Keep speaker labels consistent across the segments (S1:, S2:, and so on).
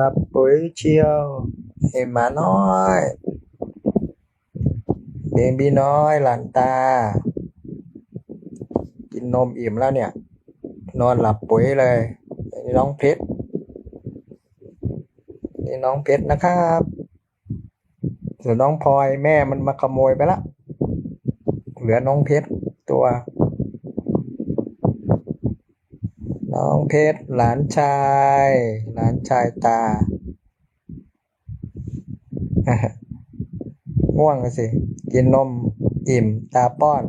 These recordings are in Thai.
S1: รับปุ๋ยเชียวเห็นหมาน้อยเบบี้น้อยหลานตา กินนมอิ่มแล้วเนี่ย นอนหลับปุ๋ยเลยนี่น้องเพชรนี่น้องเพชรนะครับส่วนน้องพลอยแม่มันมาขโมยไปละเหลือน้องเพชรตัว น้องเพชรหลานชาย หลานชายตาง่วงสิ กินนมอิ่มตาป้อน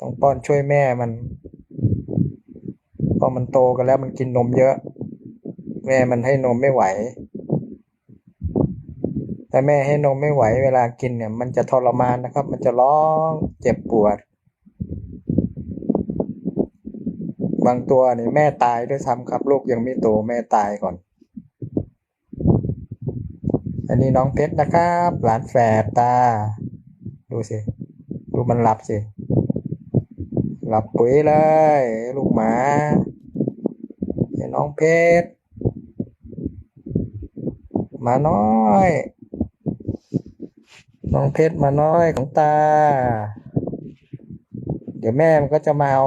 S1: ต้องป้อนช่วยแม่มันพอมันโตกันแล้วมันกินนมเยอะ แม่มันให้นมไม่ไหว แต่แม่ให้นมไม่ไหว เวลากินเนี่ย มันจะทรมานนะครับ มันจะร้องเจ็บปวด บางตัวนี่แม่ตายด้วยซ้ำครับ ลูกยังไม่โตแม่ตายก่อน อันนี้น้องเพชรนะครับ หลานแฝดตา ดูสิ ดูมันหลับสิ หลับปุ๋ยเลย ลูกหมาไอ้น้องเพชรมาน้อยน้องเพชรมาน้อยของตา เดี๋ยวแม่มันก็จะมาเอา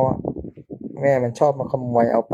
S1: แม่มันชอบมาขโมยเอาไป